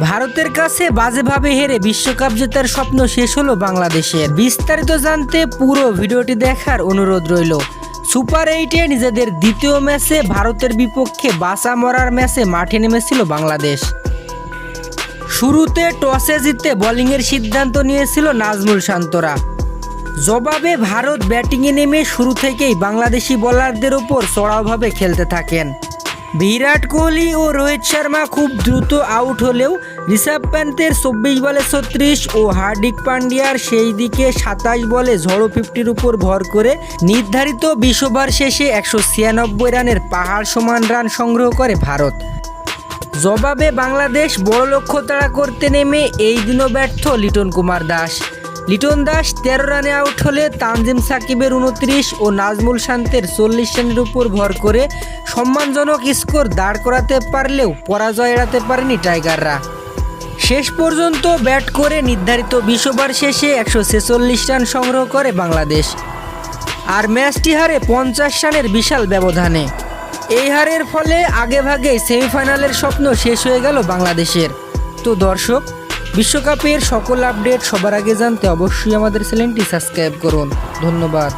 ভারতের কাছে বাজেভাবে হেরে বিশ্বকাপ জেতার স্বপ্ন শেষ হলো বাংলাদেশের। বিস্তারিত জানতে পুরো ভিডিওটি দেখার অনুরোধ রইল। সুপার এইটে নিজেদের দ্বিতীয় ম্যাচে ভারতের বিপক্ষে বাসা মরার ম্যাচে মাঠে নেমেছিল বাংলাদেশ। শুরুতে টসে জিতে বোলিংয়ের সিদ্ধান্ত নিয়েছিল নাজমুল শান্তরা। জবাবে ভারত ব্যাটিংয়ে নেমে শুরু থেকেই বাংলাদেশি বোলারদের ওপর চড়াওভাবে খেলতে থাকেন। বিরাট কোহলি ও রোহিত শর্মা খুব দ্রুত আউট হলেও ঋষভ প্যান্তের চব্বিশ বলে ছত্রিশ ও হার্দিক পান্ডিয়ার সেই দিকে সাতাশ বলে ঝড়ো ফিফটির উপর ভর করে নির্ধারিত বিশ ওভার শেষে একশো ছিয়ানব্বই রানের পাহাড় সমান রান সংগ্রহ করে ভারত। জবাবে বাংলাদেশ বড় লক্ষ্য তাড়া করতে নেমে এই দিনও ব্যর্থ লিটন কুমার দাস। লিটন দাস তেরো রানে আউট হলে তানজিম সাকিবের উনত্রিশ ও নাজমুল শান্তের চল্লিশ রানের উপর ভর করে সম্মানজনক স্কোর দাঁড় করাতে পারলেও পরাজয় এড়াতে পারেনি টাইগাররা। শেষ পর্যন্ত ব্যাট করে নির্ধারিত বিশ ওভার শেষে একশো ছেচল্লিশ রান সংগ্রহ করে বাংলাদেশ। আর ম্যাচটি হারে পঞ্চাশ রানের বিশাল ব্যবধানে। এই হারের ফলে আগেভাগে সেমিফাইনালের স্বপ্ন শেষ হয়ে গেল বাংলাদেশের। তো দর্শক বিশ্বকাপের সকল আপডেট সবার আগে জানতে অবশ্যই আমাদের চ্যানেলটি সাবস্ক্রাইব করুন। ধন্যবাদ।